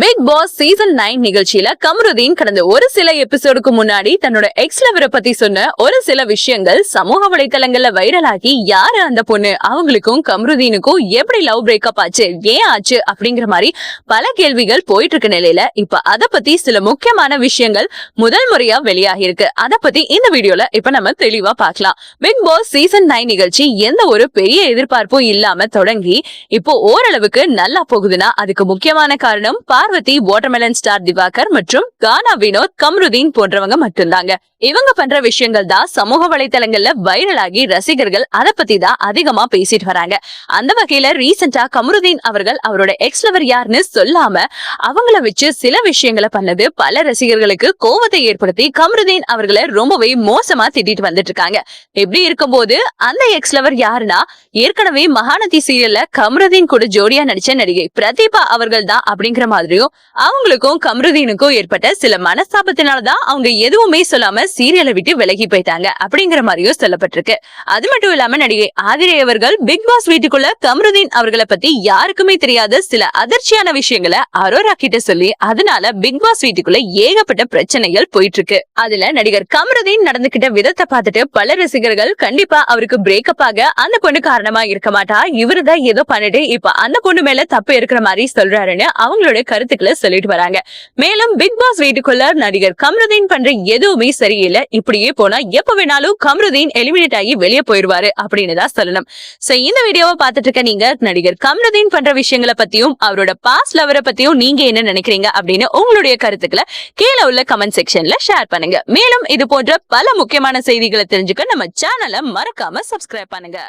Big Boss season nine நிகழ்ச்சியில கமருதீன் கடந்த ஒரு சில எபிசோடுக்கு முன்னாடி தன்னோட எக்ஸ் லவரை பத்தி சொன்ன ஒரு சில விஷயங்கள் சமூக வலைத்தளங்கள்ல வைரலாகி யாரு அந்த பொண்ணு? அவங்களுக்கும் கமருதீனுக்கும் எப்படி லவ் பிரேக்கப் ஆச்சு? ஏன் ஆச்சு? அப்படிங்கிற மாதிரி பல கேள்விகள் போயிட்டு இருக்க நிலையில இப்ப அத பத்தி சில முக்கியமான விஷயங்கள் முதல் முறையா வெளியாகி இருக்கு அத பத்தி இந்த வீடியோல இப்ப நம்ம தெளிவா பார்க்கலாம். பிக் பாஸ் சீசன் நைன் நிகழ்ச்சி எந்த ஒரு பெரிய எதிர்பார்ப்பும் இல்லாம தொடங்கி இப்போ ஓரளவுக்கு நல்லா போகுதுன்னா அதுக்கு முக்கியமான காரணம் பார்வதி வாட்டர்மெலன் ஸ்டார் திவாகர் மற்றும் கானா வினோத் கம்ருதீன் போன்றவங்க மட்டும்தாங்க. இவங்க பண்ற விஷயங்கள் தான் சமூக வலைதளங்கள்ல வைரல் ஆகி ரசிகர்கள் அதை பத்தி தான் அதிகமா பேசிட்டு வராங்க. அந்த வகையில ரீசெண்டா கமருதீன் அவர்கள் அவரோட எக்ஸ் லவர் யாருன்னு சொல்லாம அவங்கள வச்சு சில விஷயங்களை பண்ணது பல ரசிகர்களுக்கு கோபத்தை ஏற்படுத்தி கமருதீன் அவர்களை ரொம்பவே மோசமா திட்டிட்டு வந்துட்டு இருக்காங்க. எப்படி இருக்கும்போது அந்த எக்ஸ் லவர் யாருன்னா ஏற்கனவே மகாநதி சீரியல்ல கமருதீன் கூட ஜோடியா நடிச்ச நடிகை பிரதீபா அவர்கள் தான் அப்படிங்கிற மாதிரி மாதிரியும் அவங்களுக்கும் கமருதீனுக்கும் ஏற்பட்ட சில மனஸ்தாபத்தினாலதான் அவங்க எதுவுமே சொல்லாம சீரியலை விட்டு விலகி போயிட்டாங்க அப்படிங்கிற மாதிரியும் சொல்லப்பட்டிருக்கு. அது மட்டும் இல்லாம நடிகை ஆதிரை அவர்கள் பிக் பாஸ் வீட்டுக்குள்ள கமருதீன் அவர்களை பத்தி யாருக்குமே தெரியாத சில அதிர்ச்சியான விஷயங்களை அரோரா கிட்ட சொல்லி அதனால பிக் பாஸ் வீட்டுக்குள்ள ஏகப்பட்ட பிரச்சனைகள் போயிட்டு இருக்கு அதுல நடிகர் கமருதீன் நடந்துகிட்ட விதத்தை பார்த்துட்டு பல ரசிகர்கள் கண்டிப்பா அவருக்கு பிரேக்கப் ஆக அந்த பொண்ணு காரணமா இருக்க மாட்டா. இவருதான் ஏதோ பண்ணிட்டு இப்ப அந்த பொண்ணு மேல தப்பு இருக்கிற மாதிரி சொல்றாருன்னு அவங்களோட கருத்துக்களை சொல்லிட்டு வராங்க. மேலும் பிக் பாஸ் வீட்டுக்குள்ள நடிகர் கமருதீன் பண்ற எதுவுமே சரியில்லை. இப்படியே போனா எப்ப வேணாலும் கமருதீன் எலிமினேட் ஆகி வெளியே போயிருவாரு அப்படின்னு தான் சொல்லணும். சோ இந்த வீடியோவை பார்த்துட்டு இருக்க நீங்க நடிகர் கமருதீன் பண்ற விஷயங்களை பத்தியும் அவரோட பாஸ்ட் லவரை பத்தியும் நீங்க என்ன நினைக்கிறீங்க அப்படின்னு உங்களுடைய கருத்துக்களை கீழே உள்ள கமெண்ட் செக்ஷன்ல ஷேர் பண்ணுங்க. மேலும் இது போன்ற பல முக்கியமான செய்திகளை தெரிஞ்சுக்க நம்ம சேனலை மறக்காம சப்ஸ்கிரைப் பண்ணுங்க.